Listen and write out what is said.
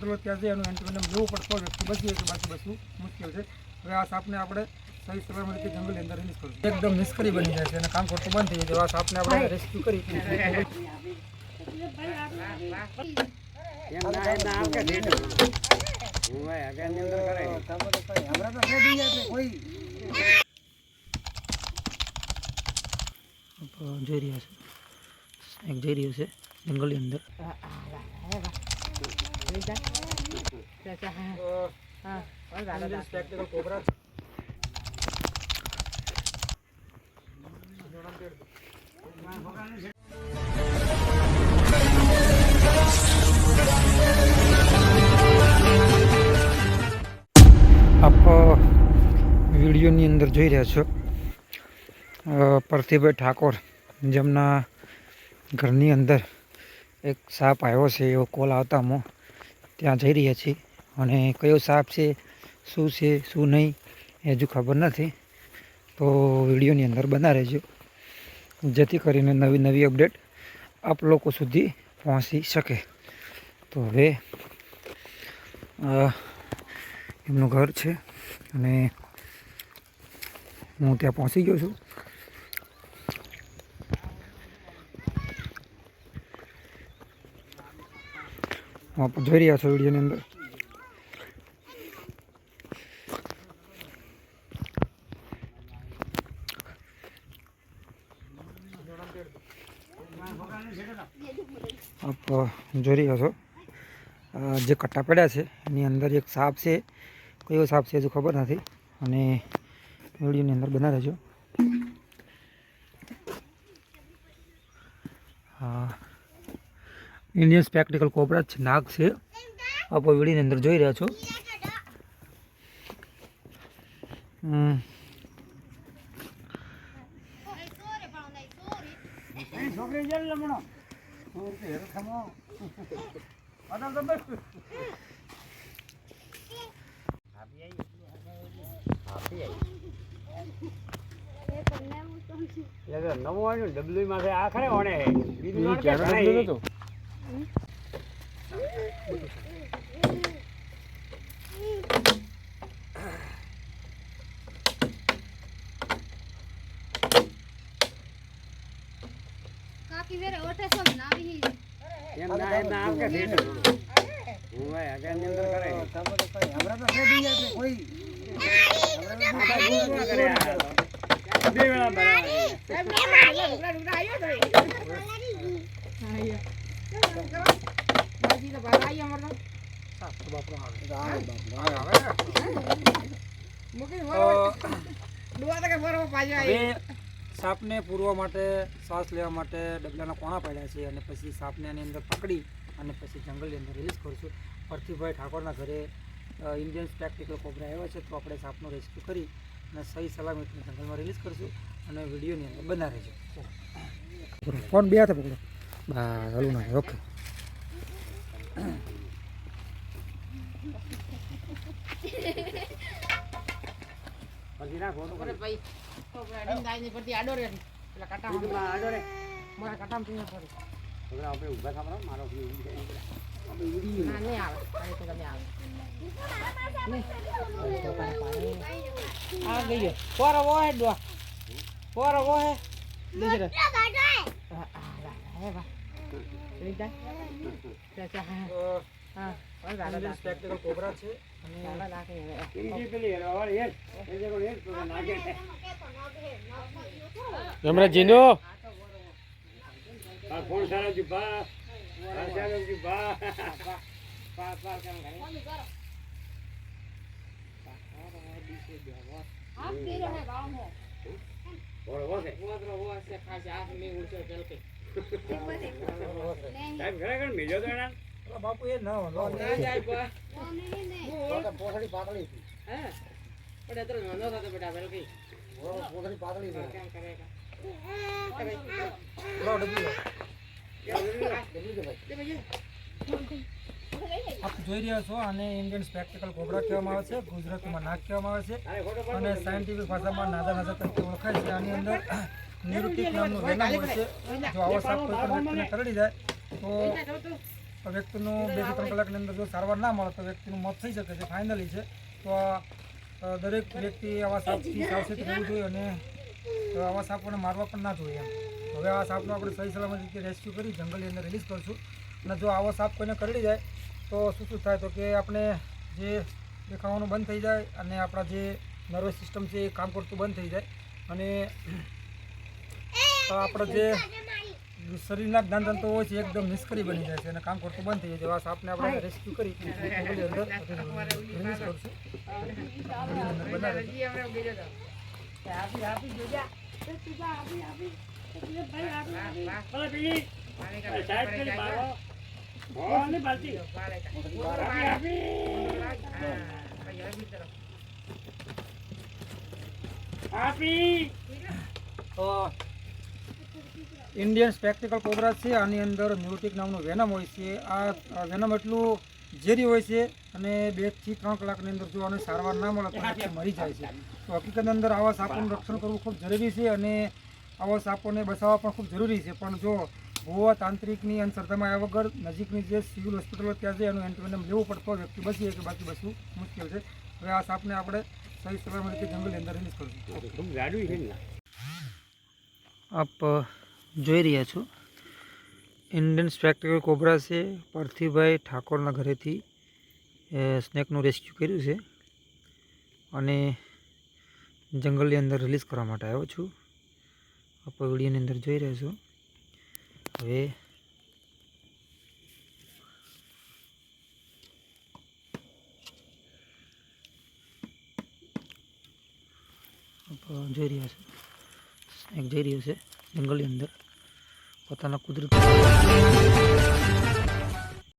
Hospital હોય ત્યાં જઈ એનું એન્ટિવેનમ લેવું પડતો વ્યક્તિ બચી કે બાકી બચવું મુશ્કેલ છે. હવે આ સાપને આપણે સહી સલામત રીતે જંગલની અંદર રિલીઝ કરવું એકદમ નિષ્ક્રિય બની જાય છે અને કામ કરતું બંધ થઈ જાય. આ સાપને આપણે રેસ્ક્યુ કરી. જઈ રહ્યા છે. એક જઈ રહ્યું છે જંગલની અંદર. આપ વિડીયોની અંદર જોઈ રહ્યા છો. પ્રતિભાઈ ઠાકોર જેમના ઘરની અંદર એક સાપ આવ્યો છે, એવો કોલ આવતા હું ત્યાં જઈ રહ્યા છીએ. અને કયો સાપ છે, શું છે, શું નહીં, એ હજુ ખબર નથી. તો વિડીયોની અંદર બના રહેજો. જેથી કરીને નવી નવી અપડેટ આપ લોકો સુધી પહોંચી શકે. તો હવે એમનું ઘર છે અને હું ત્યાં પહોંચી ગયો છું. આપ જોઈ રહ્યા છો વિડીયોની અંદર. આપ જોઈ રહ્યા છો. જે કટ્ટા પડ્યા છે, એની અંદર એક સાપ છે. કયો સાપ છે હજુ ખબર નથી. અને વિડીયોની અંદર બના રહેજો. હા ઇન્ડિયન સ્પેક્ટિકલ કોબરા છે નાગ છે. આપ વિડીયોની અંદર જોઈ રહ્યા છો. નવું આવ્યું ને, ડબલું માં આ ખરે ઓણે. બીજું એમ ના એમ ના આમ કે ઢીઢ. હું ભાઈ આગળની અંદર કરે. આ ભાઈ ભૂખ ના કરે આ. બે વેળા બનાવે. સાપને પૂરવા માટે શ્વાસ લેવા માટે ડબલાના કોણા પડ્યા છે અને પછી સાપને એની અંદર પકડી અને પછી જંગલની અંદર રિલીઝ કરીશું પરથીભાઈ ઠાકોરના ઘરે ઇન્ડિયન સ્પેક્ટિકલ કોબરા આવ્યા છે તો આપણે સાપનો રેસ્ક્યુ કરી અને સહી સલામત જંગલમાં રિલીઝ કરીશું અને વિડીયોની અંદર બના રહેજો. ફોન બે હાથે પકડો. બસ હલું ના ઓકે પછી નાખો તો કરે. ભાઈ આડો રે પેલા કાંટા બીજું માં આડો રે. મારા કાંટામાં પીને પડે હવે આપણે ઊભા થા બરાબર? મારો ભી ઊભી થાય. ના નહીં આવે પાણી તો તમે આવે નહીં તો પાણી પાણી આ ગયો પોરો વો હે ડો પોરો વો હે દીકરે હા હા હે બા લીધા કોબરા છે અને દાદા નાખી એની જે પેલી હરવાવાળી હેડ, એ જે કોઈ હેડ તો નાખે. આ ફોન સારા બા. આ બા. પાર પાર કર ઘરે બોલો, છે. વોદરો વો છે ખાસી આખ મે ઉડશે પેલ કે સાહેબ મિલ્યો તો એના? પેલા બાપુ એ ના વાંધો ના જાય બા પોસડી પાતળી હતી હા પણ એത്ര નોંધો થતો બેટા પેલ કે પોસડી પાતળી કેમ કરેગા લો ડબલી લો. તે ભાઈ આપ જોઈ રહ્યા છો, આને ઇન્ડિયન સ્પેક્ટિકલ કોબરા કહેવામાં આવે છે, ગુજરાતીમાં નાગ કહેવામાં આવે છે. અને સાયન્ટિફિક ભાષામાં નાદા નાદા તરીકે ઓળખાય છે. આની અંદર નિરુટિક નામનું વેનમ હોય છે. જો આવો સાપ કોઈ પણ વ્યક્તિને કરડી જાય, તો વ્યક્તિનું બેથી ત્રણ કલાકની અંદર જો સારવાર ના મળે, તો વ્યક્તિનું મોત થઈ શકે છે ફાઇનલી છે. તો દરેક વ્યક્તિ આવા સાપથી સાવચેત રહેવું જોઈએ અને આવા સાપોને મારવા પણ ના જોઈએ હવે આ સાપનો આપણે સહી સલામત રીતે રેસ્ક્યુ કરી, જંગલની અંદર રિલીઝ કરશું. અને જો આવો સાપ કોઈને કરડી જાય તો શું શું થાય તો કે આપણે જે દેખાવાનું બંધ થઈ જાય અને આપણા જે નર્વસ સિસ્ટમ છે એ કામ કરતું બંધ થઈ જાય. અને આપણા જે શરીરના જ્ઞાનતંતુ હોય છે એકદમ નિષ્ક્રિય બની જાય છે અને કામ કરતું બંધ થઈ જાય છે. એવા સાપને આપણે રેસ્ક્યુ કરી અંદર રિલીઝ કરશું. ઇન્ડિયન સ્પેક્ટિકલ કોબરા છે, આની અંદર મ્યુટિક નામનું વેનમ હોય છે. આ વેનમ એટલું ઝેરી હોય છે અને બેથી ત્રણ કલાકની અંદર જો આને સારવાર ના મળે તો વ્યક્તિ મરી જાય છે. તો હકીકતની અંદર આવા સાપોનું રક્ષણ કરવું ખૂબ જરૂરી છે અને આવા સાપોને બચાવવા પણ ખૂબ જરૂરી છે. પણ જો ભૂવા તાંત્રિકની અંધશ્રદ્ધામાં આવ્યા વગર નજીકની જે સિવિલ હોસ્પિટલો ત્યાં જઈ એનું એન્ટીવેનમ લેવું પડતો વ્યક્તિ બચી કે બાકી બચવું મુશ્કેલ છે. હવે આ સાપને આપણે સહી સલામત રીતે જંગલની અંદર રિલીઝ કરશું. છે આપ જોઈ રહ્યા છો. ઇન્ડિયન સ્પેક્ટિકલ કોબરા છે પાર્થિવભાઈ ઠાકોરના ઘરેથી સ્નેકનું રેસ્ક્યુ કર્યું છે. અને જંગલની અંદર રિલીઝ કરવા માટે આવ્યો છું. આપ વિડીયોની અંદર જોઈ રહ્યા છો. હવે જોઈ રહ્યા છે. સ્નેક જઈ રહ્યો છે જંગલની અંદર. પોતાના કુદરતી